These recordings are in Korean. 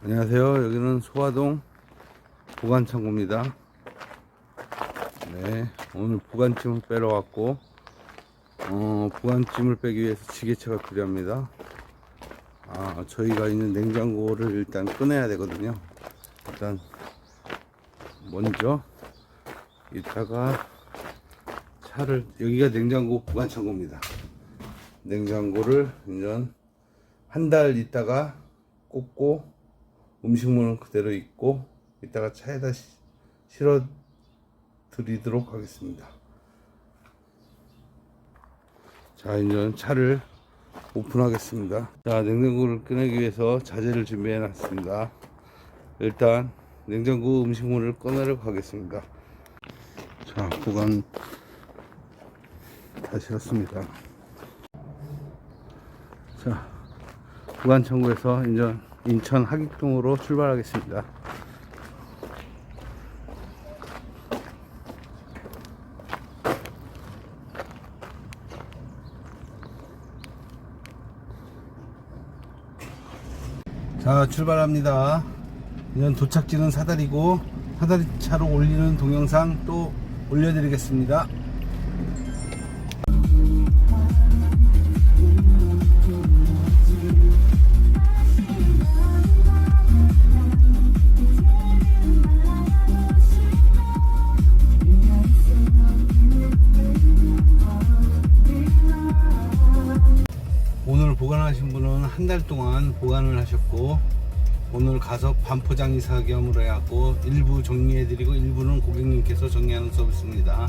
안녕하세요. 여기는 소화동 보관창고입니다. 네, 오늘 보관찜을 빼러 왔고, 어, 보관찜을 빼기 위해서 지게차가 필요합니다. 아, 저희가 있는 냉장고를 일단 꺼내야 되거든요. 일단, 먼저, 이따가 차를, 여기가 냉장고 보관창고입니다. 냉장고를 이제 한달 있다가 꽂고 음식물은 그대로 있고 이따가 차에다 시- 실어 드리도록 하겠습니다. 자, 이제 차를 오픈하겠습니다. 자, 냉장고를 꺼내기 위해서 자재를 준비해 놨습니다. 일단 냉장고 음식물을 꺼내러 가겠습니다. 자, 보관 다 실었습니다. 자, 보관청구에서 이제 인천 하객동으로 출발하겠습니다. 자, 출발합니다. 이제 도착지는 사다리고 사다리 차로 올리는 동영상 또 올려드리겠습니다. 보관하신 분은 한 달 동안 보관을 하셨고 오늘 가서 반포장 이사 겸으로 해갖고 일부 정리해드리고 일부는 고객님께서 정리하는 서비스입니다.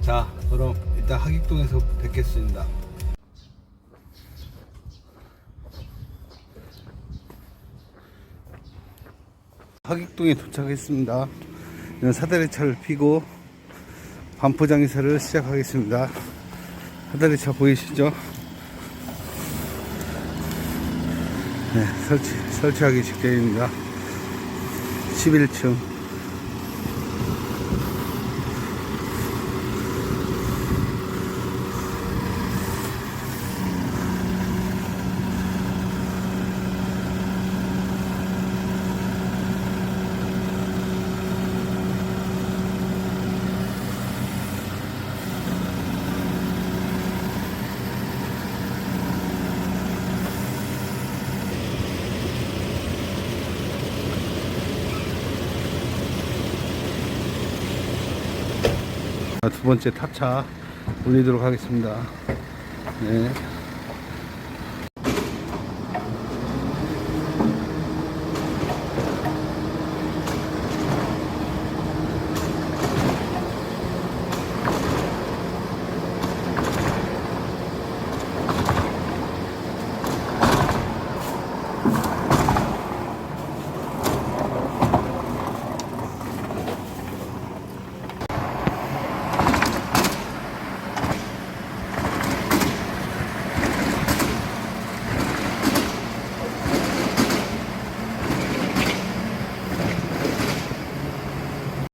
자 그럼 일단 하객동에서 뵙겠습니다. 하객동에 도착했습니다. 사다리 차를 피고 반포장 이사를 시작하겠습니다. 사다리 차 보이시죠? 네, 설치, 설치하기 직전입니다. 11층. 두 번째 탑차 올리도록 하겠습니다. 네.